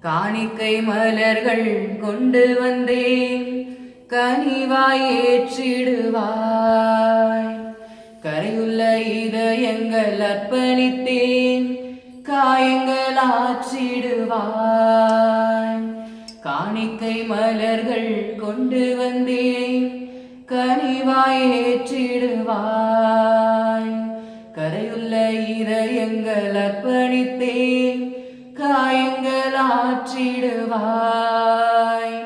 காணிக்கை மலர்கள் கொண்டு வந்தேன். கனிவாய் ஏற்றிடுவாய். கரையுள்ள இதயங்கள் அர்ப்பணித்தேன். காயங்கள் ஆற்றிடுவாய். காணிக்கை மலர்கள் கொண்டு வந்தேன். கனிவாய் ஏற்றிடுவாய். கரையுள்ள இதயங்கள் அர்ப்பணித்தேன். ஆற்றிடுவாய்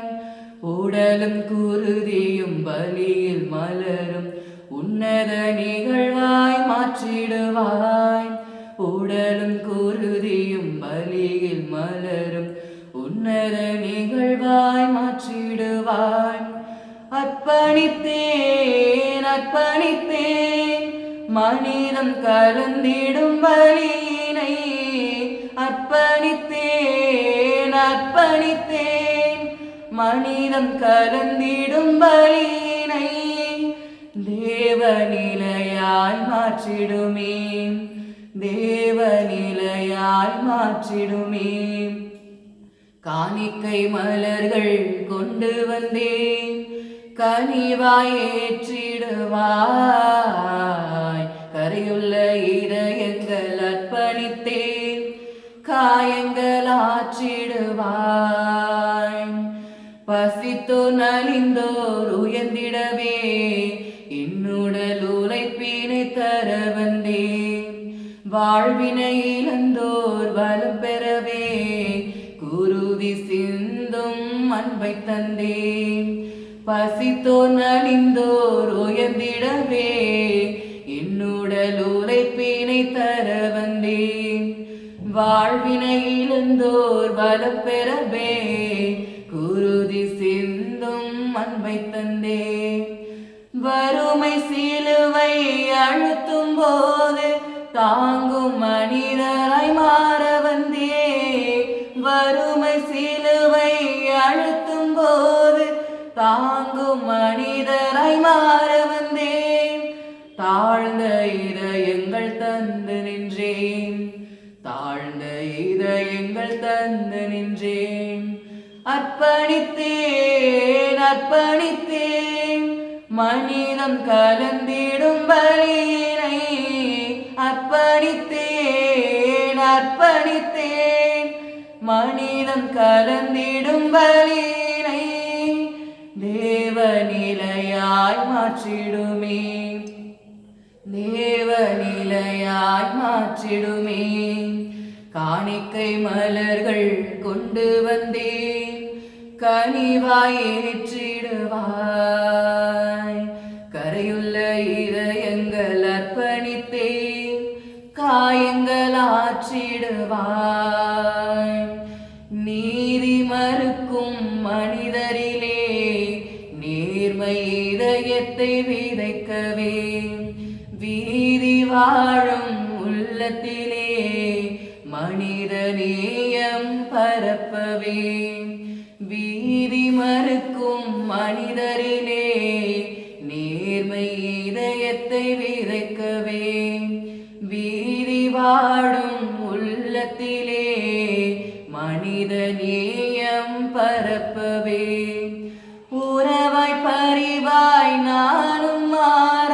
உடலும் குருதியும் பலியில் மலரும். உன்னத நிகழ்வாய் மாற்றிடுவாய். உடலும் குருதியும் பலியில் மலரும். உன்னத நிகழ்வாய் மாற்றிடுவாய். அர்ப்பணித்தேன் அர்ப்பணித்தேன். மனிதம் கலந்திடும் பலியினை அர்ப்பணித்தேன். அர்ப்பணித்தேன். மனிதம் கலந்திடும் பலியினை தேவநிலையாய் மாற்றிடுமே. தேவநிலையாய் மாற்றிடுமே. காணிக்கை மலர்கள் கொண்டு வந்தேன். கனிவாய் ஏற்றிடுவாய். பசித்தோ நலிந்தோர் உயர்ந்திடவே என்னுடல் உழைப்பினை தர வந்தேன் வாழ்வினை இழந்தோர் வலம் பெறவே குருதி சிந்தும் அன்பை தந்தேன் பசித்தோ நலிந்தோர் உயர்ந்திடவே என்னுடல் உழைப்பினை தர வந்தேன் வாழ்வினை இழந்தோர் வலம் பெறவே குருதி சிந்தும் அன்பை தந்தே. வறுமை சிலுவை அழுத்தும் போது தாங்கும் மனிதராய் மாற வந்தே. வறுமை சிலுவை அழுத்தும் போது தாங்கும் மனிதராய் மாற வந்தேன் தாழ்ந்த இதயங்கள் தந்து நின்றேன். தாழ்ந்த இதயங்கள் தந்து நின்றேன். அர்ப்பணித்தேன் அர்ப்பணித்தேன். மனிதம் கலந்திடும் பலியினை அர்ப்பணித்தேன் அர்ப்பணித்தேன். மனிதம் கலந்திடும் பலியினை தேவநிலையாய் மாற்றிடுமே. தேவநிலையாய் மாற்றிடுமே. காணிக்கை மலர்கள் கொண்டு வந்தேன். கனிவாய் ஏற்றிடுவாய். கரையுள்ள இதயங்கள் அர்ப்பணித்தே காயங்கள் ஆற்றிடுவாய். நீதி மறுக்கும் மனிதரிலே நேர்மை இதயத்தை விதைக்கவே. வீதி வாழும் உள்ளத்திலே மனித நேயம் பரப்பவே. மறுக்கும் மனிதரிலே நேர்மை இதயத்தை விதைக்கவே. வீதி வாடும் உள்ளத்திலே மனித நேயம் பரப்பவே. உறவாய் பறிவாய் நானும் மாற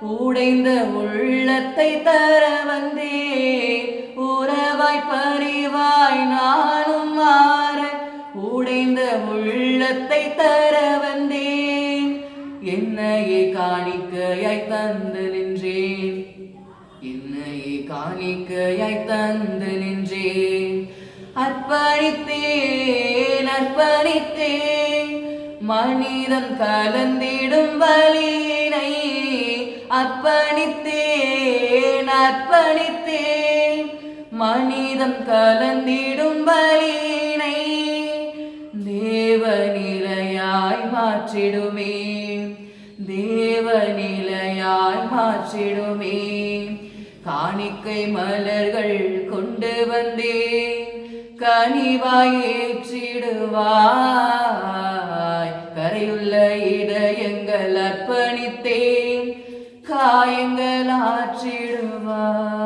உடைந்த உள்ளத்தை தர வந்தே. உள்ளத்தை தர வந்தேன். என்னையே காணிக்கையாய் தந்து நின்றேன். என்னையே காணிக்கையாய் தந்து நின்றேன். அர்ப்பணித்தேன் அர்ப்பணித்தேன். மனிதன் கலந்திடும் பலியினை அர்ப்பணித்தேன் அர்ப்பணித்தேன். மனிதம் கலந்திடும் பலியினை மாற்றிடுமே. தேவ நிலையாய் மாற்றிடுமே. காணிக்கை மலர்கள் கொண்டு வந்தே. கனிவாய் ஏற்றிடுவாய். கரையுள்ள இதயங்கள் அர்ப்பணித்தேன் காயங்கள் ஆற்றிடுவாய்.